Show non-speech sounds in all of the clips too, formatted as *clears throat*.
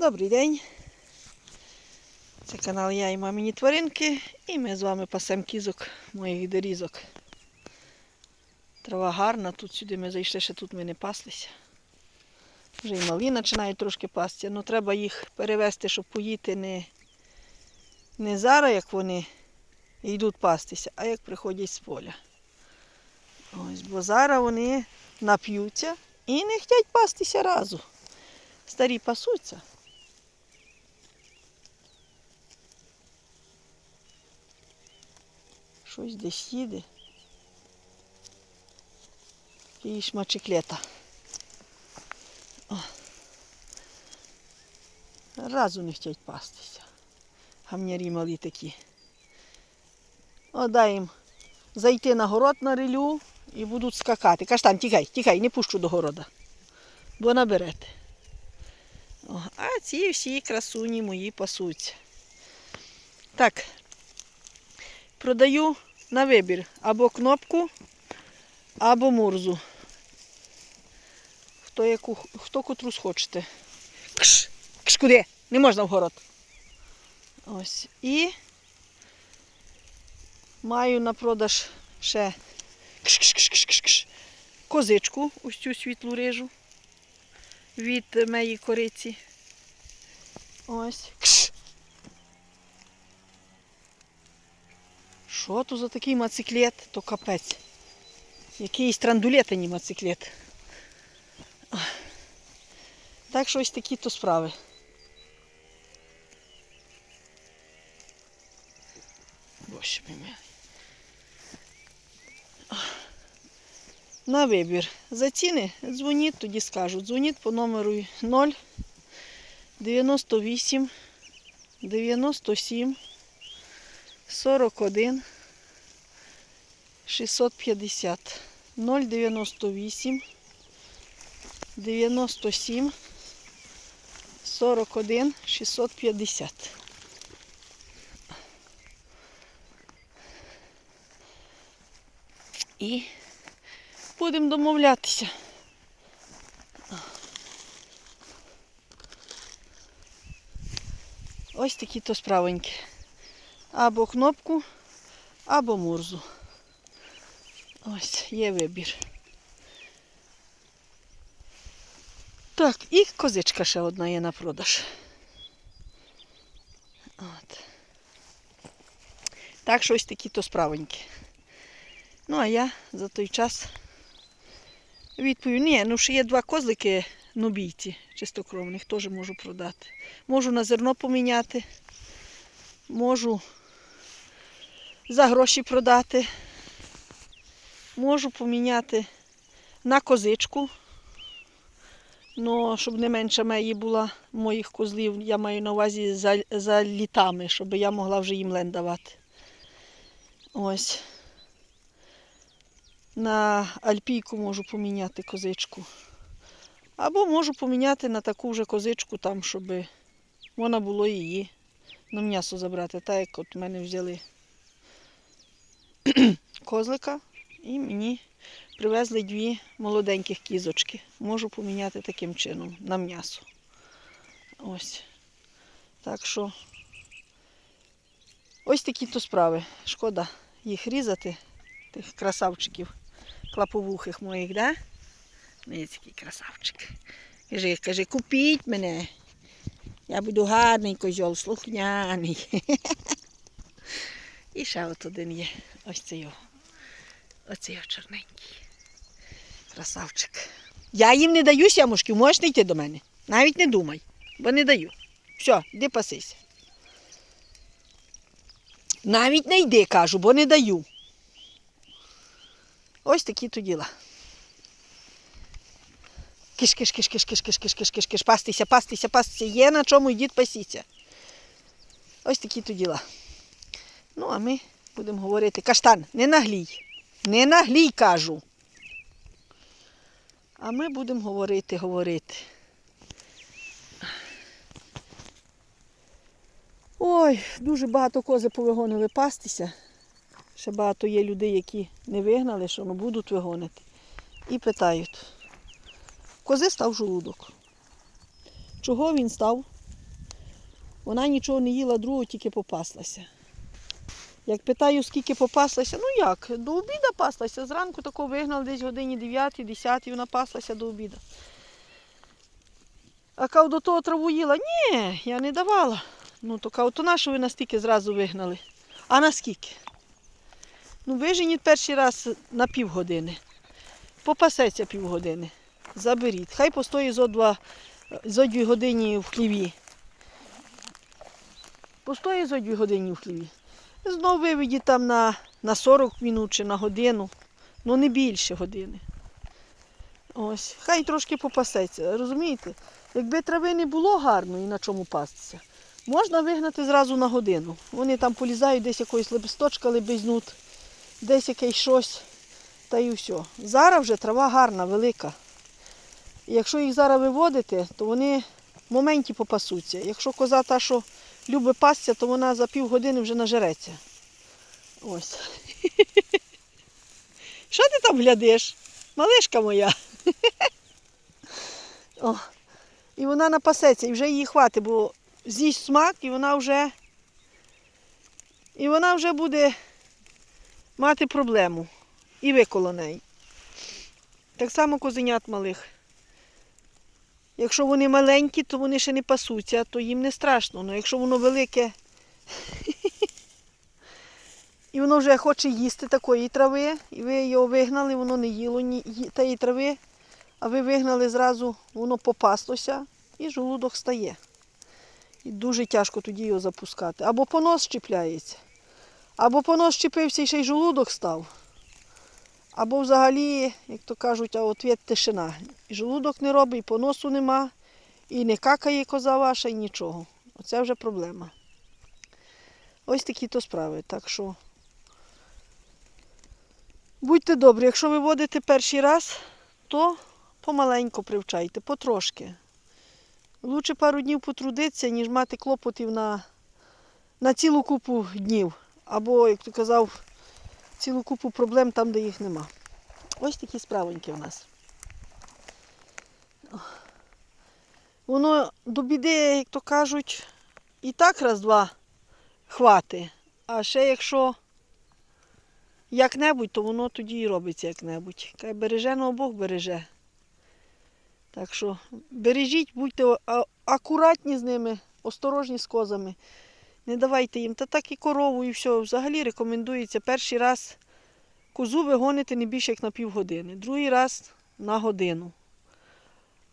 Добрий день. Це канал Я і мамині тваринки. І ми з вами пасем кізок моїх дорізок. Трава гарна, тут сюди ми зайшли, ще тут ми не паслися. Вже і малі починають трошки пастися, але треба їх перевести, щоб поїти не, не зараз, як вони йдуть пастися, а як приходять з поля. Ось, бо зараз вони нап'ються і не хочуть пастися разу. Старі пасуться. Щось десь їде. І шмачеклета. О. Разу не хочуть пастися. Гамнярі малі такі. О, дай їм зайти на город на рилю і будуть скакати. Каштан, тікай, тікай, не пущу до города. Бо наберете. О, а ці всі красуні мої пасуться. Так, продаю на вибір або кнопку, або мурзу. Хто яку, хто котру схочете. Кш, кш, куди? Не можна в город. Ось. І маю на продаж ще кш, кш, кш, кш, кш, кш, козичку, ось цю світлу рижу від моєї кориці. Ось. Кш. Що то за такий мациклет? То капець. Якийсь трандулет, а не мациклет. Так що ось такі то справи. Боже мій. На вибір. За ціни дзвоніть, тоді скажуть. Дзвоніть по номеру 0 98 97 41 650 098 97 41 650. І будемо домовлятися. Ось такі то справоньки. Або кнопку, або мурзу. Ось, є вибір. Так, і козичка ще одна є на продаж. От. Так що ось такі то справоньки. Ну, а я за той час відповім. Ні, ну ще є два козлики нубійці чистокровних, теж можу продати. Можу на зерно поміняти, можу за гроші продати, можу поміняти на козичку. Ну, щоб не менша моєї була моїх козлів, я маю на увазі за, за літами, щоб я могла вже їм лен давати. Ось. На альпійку можу поміняти козичку. Або можу поміняти на таку вже козичку, там, щоб можна було її на м'ясо забрати. Так як от мене взяли *clears throat* козлика і мені привезли дві молоденьких кізочки. Можу поміняти таким чином на м'ясо. Ось. Так що ось такі то справи. Шкода їх різати, тих красавчиків, клаповухих моїх, да? Який красавчик. Каже, каже, купіть мене. Я буду гарний козьол, слухняний. *laughs* І ще от один є. Ось це його. Оце його чорненький. Красавчик. Я їм не даю сямушків, можеш не йти до мене. Навіть не думай, бо не даю. Все, йди пасися. Навіть не йди, кажу, бо не даю. Ось такі то діла. Киш, киш, киш, киш, киш, киш, киш, киш, киш, киш, пастися, пастися, пастися. Є на чому, йдіть пасіться. Ось такі то діла. Ну, а ми будемо говорити. Каштан, не наглій. Не наглій, кажу. А ми будемо говорити, говорити. Ой, дуже багато кози повигонили пастися. Ще багато є людей, які не вигнали, що ну, будуть вигонити. І питають. Кози став жолудок. Чого він став? Вона нічого не їла другого, тільки попаслася. Як питаю, скільки попаслася, ну як, до обіду паслася. Зранку тако вигнали десь годині 9-10, вона паслася до обіду. А кав до того траву їла? Ні, я не давала. Ну, то кав, то нащо ви настільки зразу вигнали? А наскільки? Ну, виженіть перший раз на півгодини. Попасеться півгодини. Заберіть. Хай постоїть зо два, зо дві години в хліві. Постоїть зо дві години в хліві. Знов виведіть там на, на 40 минут чи на годину. Ну не більше години. Ось, хай трошки попасеться, розумієте? Якби трави не було гарної, на чому пастися, можна вигнати зразу на годину. Вони там полізають, десь якоїсь лепесточка лебезнуть, десь якесь щось, та й все. Зараз вже трава гарна, велика. Якщо їх зараз виводити, то вони в моменті попасуться. Якщо коза та, що любить пастися, то вона за півгодини вже нажереться. Ось. *laughs* Що ти там глядиш? Малишка моя. *laughs* О. І вона напасеться, і вже її хватить, бо з'їсть смак, і вона вже. І вона вже буде мати проблему. І ви коло неї. Так само козенят малих. Якщо вони маленькі, то вони ще не пасуться, то їм не страшно. Але якщо воно велике і воно вже хоче їсти такої трави, і ви його вигнали, воно не їло ні тієї трави, а ви вигнали зразу, воно попаслося і жолудок стає. І дуже тяжко тоді його запускати. Або понос чіпляється, або понос чіпився і ще й жолудок став. Або взагалі, як то кажуть, а ответ тишина. І желудок не робить, і поносу нема, і не какає коза ваша, і нічого. Оце вже проблема. Ось такі то справи. Так що будьте добрі, якщо ви водите перший раз, то помаленьку привчайте, потрошки. Лучше пару днів потрудитися, ніж мати клопотів на, на цілу купу днів. Або, як ти казав, цілу купу проблем там, де їх нема. Ось такі справоньки в нас. Воно до біди, як то кажуть, і так раз-два хвати. А ще якщо як-небудь, то воно тоді і робиться як-небудь. Хай береже, ну Бог береже. Так що бережіть, будьте акуратні з ними, осторожні з козами. Не давайте їм. Та так і корову, і все. Взагалі рекомендується перший раз козу ви гоните не більше як на півгодини, другий раз на годину.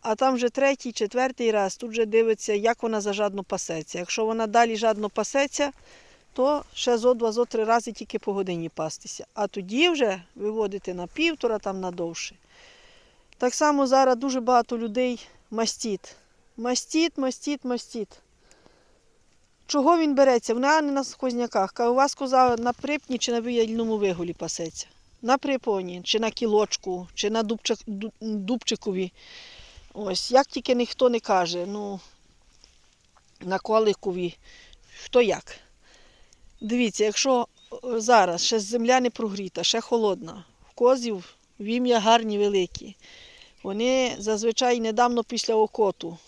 А там вже третій, четвертий раз тут вже дивиться, як вона зажадно пасеться. Якщо вона далі жадно пасеться, то ще зо два, зо три рази тільки по годині пастися. А тоді вже виводити на півтора, там на довше. Так само зараз дуже багато людей мастіт. Мастіт, мастіт, мастіт. Чого він береться? Вона не на сквозняках. Каже, у вас коза на припні чи на вияльному виголі пасеться. На припоні, чи на кілочку, чи на дубчик, дубчикові. Ось, як тільки ніхто не каже, ну, на коликові, хто як. Дивіться, якщо е, зараз ще земля не прогріта, ще холодна, в козів вім'я гарні великі. Вони зазвичай недавно після окоту.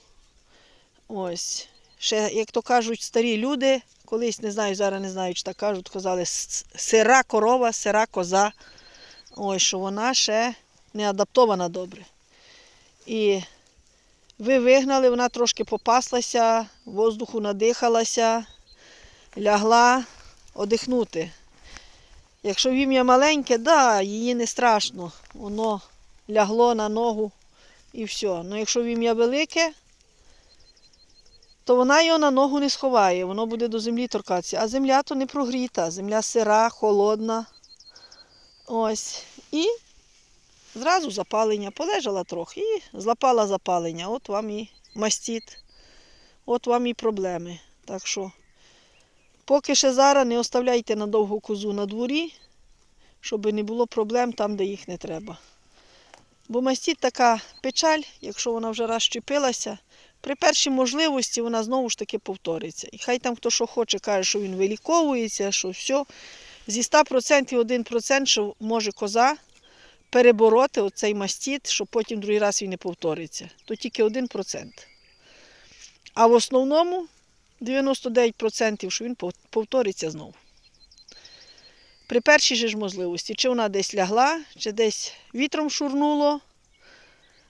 Ось. Ще, як то кажуть, старі люди, колись не знаю, зараз не знаю, чи так кажуть, казали, «С- сира корова, сира коза. Ось, що вона ще не адаптована добре. І ви вигнали, вона трошки попаслася, воздуху надихалася, лягла одихнути. Якщо вім'я маленьке, да, її не страшно. Воно лягло на ногу і все. Ну якщо вім'я велике, то вона його на ногу не сховає, воно буде до землі торкатися. А земля то не прогріта, земля сира, холодна. Ось. І зразу запалення. Полежала трохи і злапала запалення. От вам і мастіт, от вам і проблеми. Так що, поки ще зараз не оставляйте надовго козу на дворі, щоб не було проблем там, де їх не треба. Бо мастіт така печаль, якщо вона вже раз щепилася, при першій можливості вона знову ж таки повториться. І хай там хто що хоче, каже, що він виліковується, що все. Зі 100% 1%, що може коза перебороти оцей мастіт, щоб потім другий раз він не повториться. То тільки 1%. А в основному 99%, що він повториться знову. При першій же ж можливості, чи вона десь лягла, чи десь вітром шурнуло,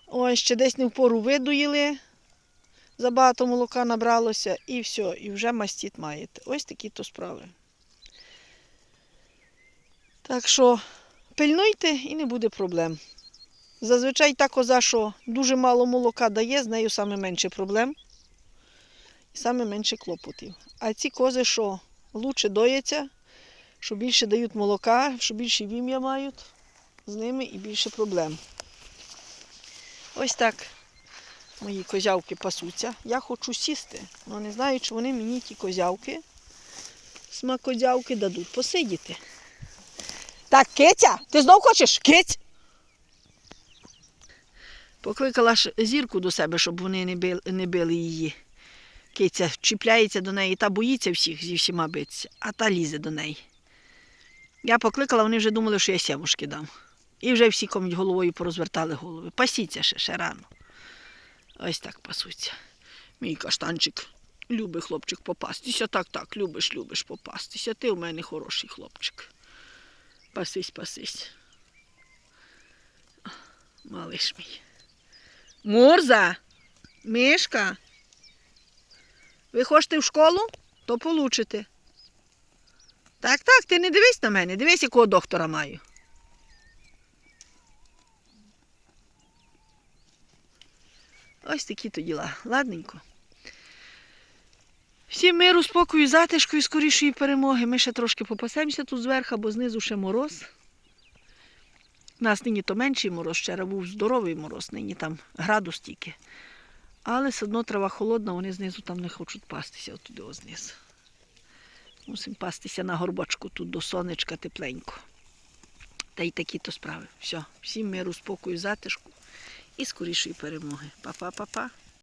ось, чи десь не в пору видуїли, забагато молока набралося, і все, і вже мастіт маєте. Ось такі то справи. Так що пильнуйте і не буде проблем. Зазвичай та коза, що дуже мало молока дає, з нею саме менше проблем і саме менше клопотів. А ці кози, що лучше дояться, що більше дають молока, що більше вім'я мають, з ними і більше проблем. Ось так мої козявки пасуться. Я хочу сісти, але не знаю, чи вони мені ті козявки, смакодявки дадуть посидіти. Так, Киця, ти знов хочеш? Киць? Покликала ж зірку до себе, щоб вони не били, не били її. Киця чіпляється до неї та боїться всіх зі всіма битися, а та лізе до неї. Я покликала, вони вже думали, що я сямушки дам. І вже всі комусь головою порозвертали голови. Пасіться ще, ще рано. Ось так пасуться. Мій каштанчик любить хлопчик попастися. Так, так, любиш, любиш попастися. Ти у мене хороший хлопчик. Пасись, пасись. Малиш мій. Мурза, Мишка. Ви хочете в школу, то получите. Так, так, ти не дивись на мене, дивись, якого доктора маю. Ось такі то діла. Ладненько. Всім миру, спокою, затишку і скорішої перемоги. Ми ще трошки попасемося тут зверху, бо знизу ще мороз. У нас нині то менший мороз, вчора був здоровий мороз, нині там градус тільки. Але все одно трава холодна, вони знизу там не хочуть пастися, отуди ось знизу. Мусимо пастися на горбочку тут до сонечка тепленько. Та й такі то справи. Все, всім миру, спокою, затишку і скорішої перемоги. Па-па-па-па.